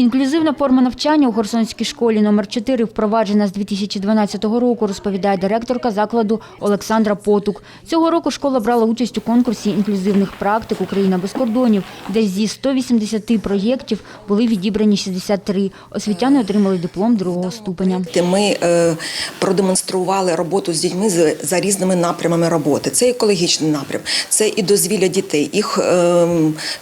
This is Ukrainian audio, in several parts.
Інклюзивна форма навчання у Херсонській школі номер 4 впроваджена з 2012 року, розповідає директорка закладу Олександра Потук. Цього року школа брала участь у конкурсі інклюзивних практик Україна без кордонів, де зі 180 проєктів були відібрані 63. Освітяни отримали диплом другого ступеня. Ми е, продемонстрували роботу з дітьми за різними напрямами роботи. Це екологічний напрям, це і дозвілля дітей, їх е,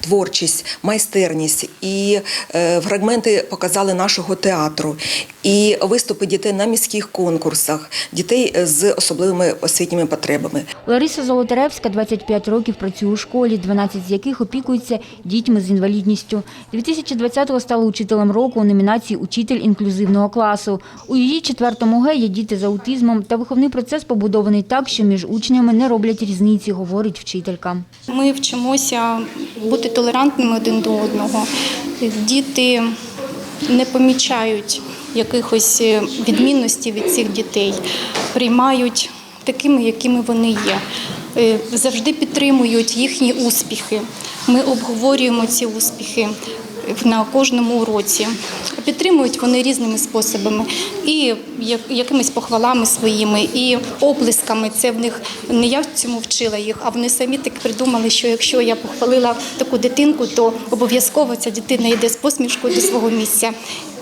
творчість, майстерність, і е, фрагменти показали нашого театру, і виступи дітей на міських конкурсах, дітей з особливими освітніми потребами. Лариса Золотаревська 25 років працює у школі, 12 з яких опікуються дітьми з інвалідністю. 2020-го стала учителем року у номінації Учитель інклюзивного класу. У її четвертому Г є діти з аутизмом, та виховний процес побудований так, що між учнями не роблять різниці, говорить вчителька. Ми вчимося бути толерантними один до одного. Діти не помічають якихось відмінності відмінностей від цих дітей, приймають такими, якими вони є. Е, Завжди підтримують їхні успіхи. Ми обговорюємо ці успіхи на кожному уроці. Підтримують вони різними способами, і як- якимись похвалами своїми, і оплесками. Це в них не я в цьому вчила їх, а вони самі так придумали, що якщо я похвалила таку дитинку, то обов'язково ця дитина йде з посмішкою до свого місця,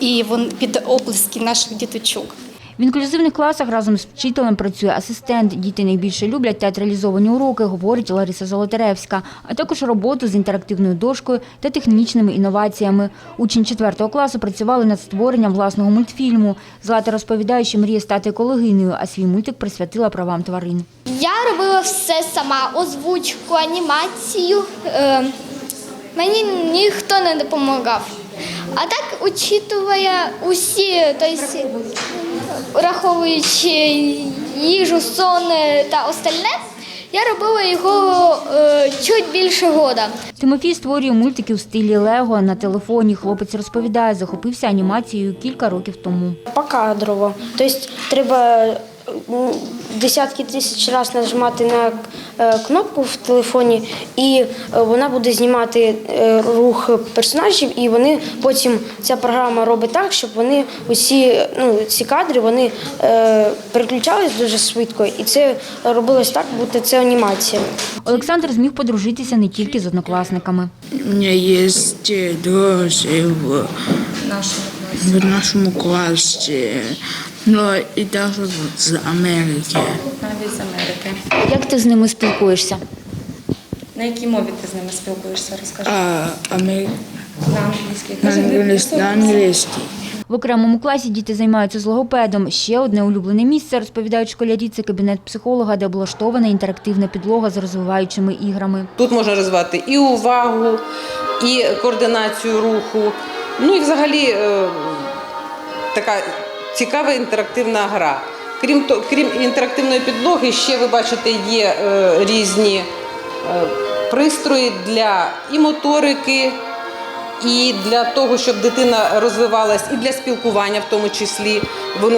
і вон під оплески наших діточок. В інклюзивних класах разом з вчителем працює асистент. Діти найбільше люблять театралізовані уроки, говорить Лариса Золотаревська, а також роботу з інтерактивною дошкою та технічними інноваціями. Учні 4 класу працювали над створенням власного мультфільму. Злата розповідає, що мріє стати екологинею, а свій мультик присвятила правам тварин. Я робила все сама: озвучку, анімацію. Е, мені ніхто не допомагав. А так, учитує усі, тобто, враховуючи їжу, сон та остальне, я робила його е, чуть більше года. Тимофій створює мультики в стилі Лего на телефоні. Хлопець розповідає, захопився анімацією кілька років тому. покадрово. Тобто треба десятки тисяч разів нажимати на кнопку в телефоні, і е, вона буде знімати е, рух персонажів, і вони потім ця програма робить так, щоб вони усі ну, ці кадри вони е, переключались дуже швидко, і це робилось так, будто це анімація. Олександр зміг подружитися не тільки з однокласниками. У есть э, друзі в в нашому класі, ну і навіть з Америки. Навіть з Америки. Як ти з ними спілкуєшся? На якій мові ти з ними спілкуєшся? Розкажи. А, Амер... На англійській. на англійській. На англійській. В окремому класі діти займаються з логопедом. Ще одне улюблене місце, розповідають школярі, це кабінет психолога, де облаштована інтерактивна підлога з розвиваючими іграми. Тут можна розвивати і увагу, і координацію руху. Ну і взагалі е, така цікава інтерактивна гра. Крім, то, крім інтерактивної підлоги, ще ви бачите, є е, різні е, пристрої для і моторики, і для того, щоб дитина розвивалась, і для спілкування в тому числі.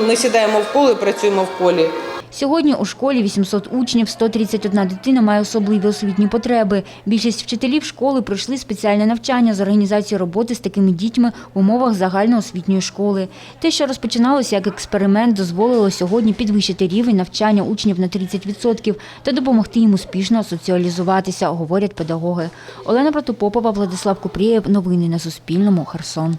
Ми сідаємо в коло і працюємо в колі. Сьогодні у школі 800 учнів, 131 дитина має особливі освітні потреби. Більшість вчителів школи пройшли спеціальне навчання з організації роботи з такими дітьми в умовах загальноосвітньої школи. Те, що розпочиналося як експеримент, дозволило сьогодні підвищити рівень навчання учнів на 30% та допомогти їм успішно соціалізуватися, говорять педагоги. Олена Протопопова, Владислав Купрієв. Новини на Суспільному. Херсон.